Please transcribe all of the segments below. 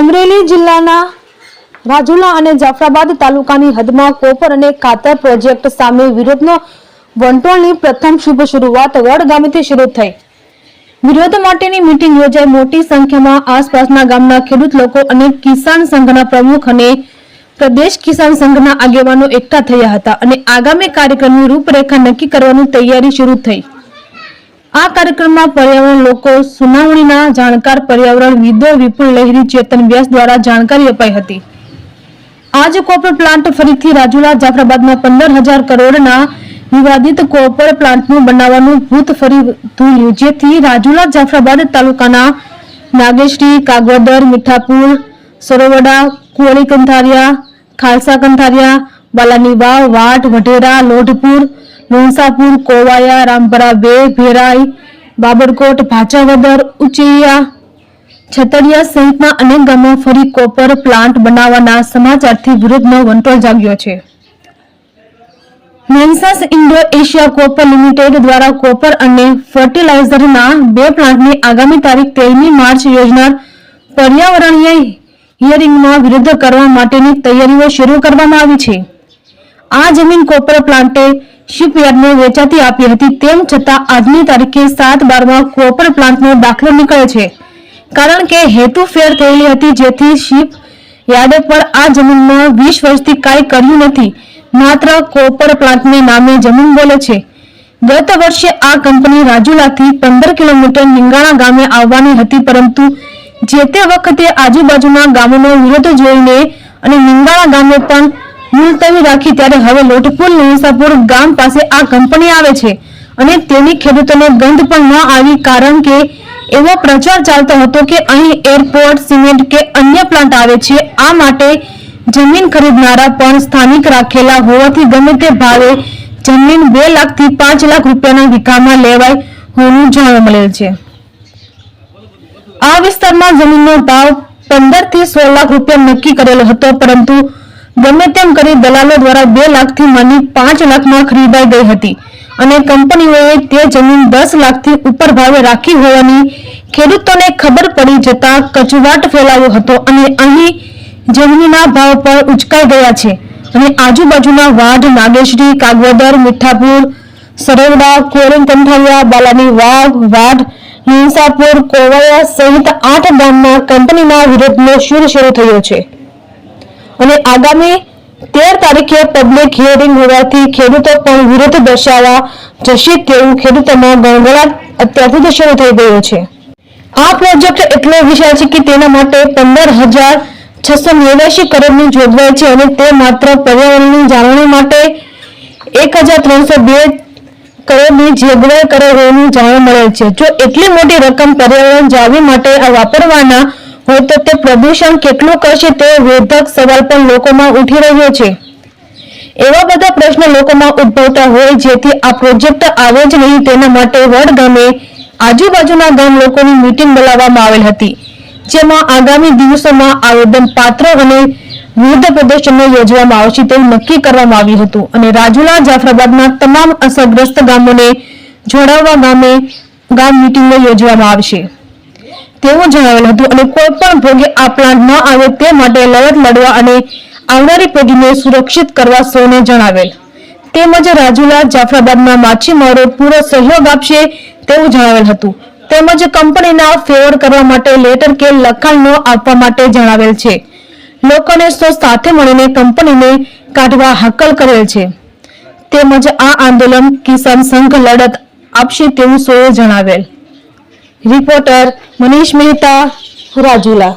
અમરેલી જિલ્લાના રાજુલા અને જાફરાબાદ તાલુકાની હદમાં કોપર અને ખાતર પ્રોજેક્ટ સામે વિરોધનો વંટોળની પ્રથમ શુભ શરૂઆત વડ ગામેથી શરૂ થઈ. વિરોધ માટેની મીટિંગ યોજાઈ. મોટી સંખ્યામાં આસપાસના ગામના ખેડૂત લોકો અને કિસાન સંઘના પ્રમુખ અને પ્રદેશ કિસાન સંઘના આગેવાનો એકઠા થયા હતા અને આગામી કાર્યક્રમની રૂપરેખા નક્કી કરવાની તૈયારી શરૂ થઈ. આ કાર્યક્રમમાં પર્યાવરણ લોકો, સુનાવણીના જાણકાર પર્યાવરણ વિદો વિપુલ લહેરી, ચેતન વ્યાસ દ્વારા જાણકારી અપાઈ હતી. આજ કોપર પ્લાન્ટ ફરીથી રાજુલા જાફરાબાદમાં પંદર હજાર કરોડના વિવાદિત કોપર પ્લાન્ટનું બનાવવાનું ભૂત ફરી ધૂલ્યું જેથી રાજુલા જાફરાબાદ તાલુકાના નાગેશ્રી કાગોદર મીઠાપુર, સરોવડા કુંવળી કંથારિયા, ખાલસા કંથારિયા બાલાની વાવ વાટ, વઢેરા, લોઢપુર લોણસાપુર કોવાયા, રામપરા બે, ભેરાઈ, બાબરકોટ, ભાચાવદર, ઉચૈયા, છતરિયા સહિતના અનેક ગામો ફરી કોપર પ્લાન્ટ બનાવવાના સમાચારથી વિરોધનો વંટોળ જાગ્યો છે. મેન્સાસ ઇન્ડો એશિયા કોપર લિમિટેડ દ્વારા કોપર અને ફર્ટિલાઇઝરના બે પ્લાન્ટની આગામી તારીખ તેરમી માર્ચ યોજનાર પર્યાવરણીય હિયરિંગમાં વિરોધ કરવા માટેની તૈયારીઓ શરૂ કરવામાં આવી છે. આ જમીન કોપર પ્લાન્ટે શિપયાર્ડને વેચાતી આપી હતી તેમ છતાં આજની તારીખે સાત બારમાં કોપર પ્લાન્ટનો દાખલો નીકળે છે. કારણ કે હેતુ ફેર થયેલી હતી જેથી શિપ પણ આ જમીનમાં વીસ વર્ષથી કાંઈ કર્યું નથી. માત્ર કોપર પ્લાન્ટને નામે જમીન બોલે છે. ગત વર્ષે આ કંપની રાજુલાથી પંદર કિલોમીટર નિંગાણા ગામે આવવાની હતી પરંતુ જે તે વખતે આજુબાજુના ગામોનો વિરોધ જોઈને અને નિંગાણા ગામે પણ મુલતવી રાખી ત્યારે હવે લોટપુર નિસાપુર ગામ પાસે આ કંપની આવે છે અને તેની ખેડૂતોને ગંધ પણ ન આવી કારણ કે એવો પ્રચાર ચાલતો હતો કે અહીં એરપોર્ટ, સિમેન્ટ કે અન્ય પ્લાન્ટ આવે છે. આ માટે જમીન ખરીદનારા પણ સ્થાનિક રાખેલા હોવાથી ગમે તે ભાવે જમીન બે લાખથી પાંચ લાખ રૂપિયાના વિકામાં લેવાય હોવાનું જાણવા મળેલ છે. આ વિસ્તારમાં જમીનનો ભાવ પંદરથી સોળ લાખ રૂપિયા નક્કી કરેલો હતો, પરંતુ ગમે તેમ કરી દલાલો દ્વારા બે લાખથી માંડી પાંચ લાખમાં ખરીદાઈ ગઈ હતી. અને કંપનીઓએ તે જમીન દસ લાખથી ઉપર ભાવે રાખી હોવાની ખેડૂતોને ખબર પડી જતા કચવાટ ફેલાયો હતો અને અહીં જમીનના ભાવ પણ ઉચકાઈ ગયા છે. અને આજુબાજુના વાઢ, નાગેશ્રી, કાગવદર, મીઠાપુર, સરોવડા કોરિંગ કંઠારિયા, બાલાની વાવ વાઢ, હિંસાપુર, કોવાયા સહિત આઠ ગામમાં કંપનીના વિરોધનો શૂર શરૂ થયો છે. અને આગામી તેર તારીખે પબ્લિક હિયરિંગ હોવાથી ખેડૂતો પણ વિરોધ દર્શાવવા જશે તેવું ખેડૂતોમાં ગણગણાટ અત્યારથી જ શરૂ થઈ ગયો છે. આ પ્રોજેક્ટ એટલો વિશાળ છે કે તેના માટે પંદર હજાર છસો નેવ્યાસી કરોડની જોગવાઈ છે અને તે માત્ર પર્યાવરણની જાળવણી માટે એક હજાર ત્રણસો બે કરોડની જોગવાઈ કરે હોવાનું જાણવા મળે છે. જો એટલી મોટી રકમ પર્યાવરણ જાળવણી માટે વાપરવાના હોય તો તે પ્રદૂષણ કેટલું કરશે તે વેધક સવાલ પણ લોકોમાં ઉઠી રહ્યો છે. એવા બધા પ્રશ્નો લોકોમાં ઉદ્ભવતા હોય જેથી આ પ્રોજેક્ટ આવે જ નહીં તેના માટે વડગામે આજુબાજુના ગામ લોકોની મીટિંગ બોલાવવામાં આવેલ હતી, જેમાં આગામી દિવસોમાં આવેદન પાત્ર અને વિરુદ્ધ પ્રદર્શનો યોજવામાં આવશે તેવું નક્કી કરવામાં આવ્યું હતું અને રાજુલા જાફરાબાદના તમામ અસરગ્રસ્ત ગામોને જોડાવવા ગામે ગામ મીટિંગો યોજવામાં આવશે. તેવું જણાવેલ હતું અને કોઈ પણ ભોગે આ પ્લાન્ટ ન આવે તે માટે લડત લડવા અને આવનારી પેઢીને સુરક્ષિત કરવા સૌને જણાવેલ. તેમજ રાજુલા જાફરાબાદના માછીમારો પૂરો સહયોગ આપશે તેવું જણાવેલ હતું. તેમજ કંપનીના ફેવર કરવા માટે લેટર કે લખાણ ન આપવા માટે જણાવેલ છે. લોકોને સૌ સાથે મળીને કંપનીને કાઢવા હાકલ કરેલ છે. તેમજ આ આંદોલન કિસાન સંઘ લડત આપશે તેવું સૌએ જણાવેલ. રિપોર્ટર મનીષ મહેતા રાજુલા.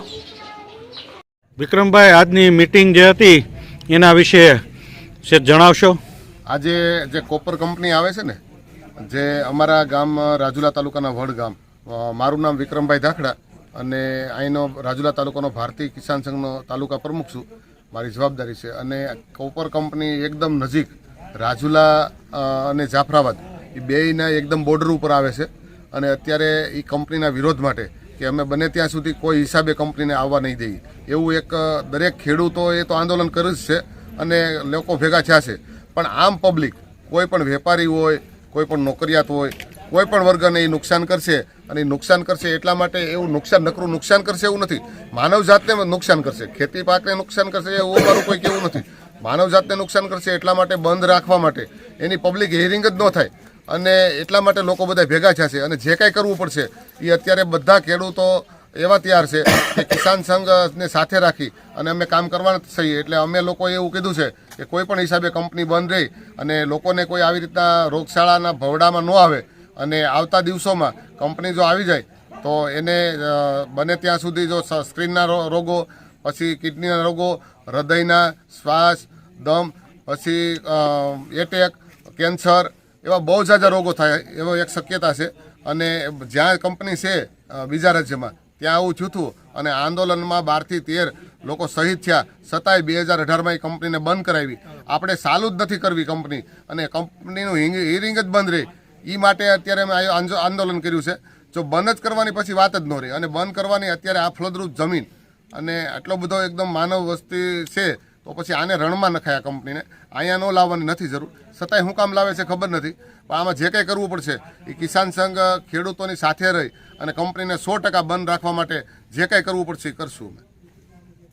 વિક્રમભાઈ આજની મીટિંગ જે હતી એના વિશે છે જણાવશો? આજે જે કોપર કંપની આવે છે ને જે અમારા ગામ રાજુલા તાલુકાના વડ ગામ મારું નામ વિક્રમભાઈ ધાખડા અને અહીંનો રાજુલા તાલુકાનો ભારતીય કિસાન સંઘનો તાલુકા પ્રમુખ છું મારી જવાબદારી છે. અને કોપર કંપની એકદમ નજીક રાજુલા અને જાફરાબાદ એ બેયના એકદમ બોર્ડર ઉપર આવે છે. અને અત્યારે એ કંપનીના વિરોધ માટે કે અમે બને ત્યાં સુધી કોઈ હિસાબે કંપનીને આવવા નહીં દઈએ. એવું એક દરેક દરેક ખેડૂતોએ તો આંદોલન કર્યું જ છે અને લોકો ભેગા થયા છે. પણ આમ પબ્લિક કોઈ પણ વેપારી હોય, કોઈ પણ નોકરિયાત હોય, કોઈ પણ વર્ગને એ નુકસાન કરશે અને નુકસાન કરશે એટલા માટે એવું નુકસાન, નકરું નુકસાન કરશે એવું નથી. માનવ જાતને નુકસાન કરશે. ખેતી પાકને નુકસાન કરશે એવું મારું કોઈ કેવું નથી. માનવ જાતને નુકસાન કરશે એટલા માટે બંધ રાખવા માટે. એની પબ્લિક હિયરિંગ જ ન થાય. અને એટલા માટે લોકો બધા ભેગા થયા છે. અને જે કાંઈ કરવું પડશે, એ અત્યારે બધા ખેડૂતો એવા તૈયાર છે કે કિસાન સંઘને સાથે રાખી અને અમે કામ કરવાના છીએ. એટલે અમે લોકોએ એવું કીધું છે કે કોઈ પણ હિસાબે કંપની બંધ રહી અને લોકોને કોઈ આવી રીતના રોગશાળાના ભવડામાં ન આવે અને આવતા દિવસોમાં કંપની જો આવી જાય, તો એને બને ત્યાં સુધી જો સ્ક્રીનના રોગો, પછી કિડનીના રોગો, હૃદયના શ્વાસ, દમ, પછી એટેક, કેન્સર એવા બહુ જાજા રોગો થાય, એવો એક શક્યતા છે. અને જ્યાં કંપની છે બીજા રાજ્યમાં, ત્યાં આવું હતું. અને આંદોલનમાં બારથી તેર લોકો શહીદ થયા. છતાંય બે હજાર અઢારમાં એ કંપનીને બંધ કરાવી. આપણે સાલું જ નથી કરવી કંપની. અને કંપનીનું હિયરિંગ જ બંધ રહી. એ માટે અત્યારે અમે આંદોલન કર્યું છે. જો બંધ જ કરવાની પછી વાત જ ન રહી. અને બંધ કરવાની અત્યારે આ ફળદ્રુપ જમીન. અને આટલો બધો એકદમ માનવ વસ્તી છે. તો પછી આને રણમાં નખાય કંપનીને. અહીંયા ન લાવવાની નથી જરૂર. છતાંય શું કામ લાવે છે ખબર નથી. પણ આમાં જે કંઈ કરવું પડશે, એ કિસાન સંઘ ખેડૂતોની સાથે રહી અને કંપનીને સો ટકા બંધ રાખવા માટે જે કંઈ કરવું પડશે એ કરશું અમે.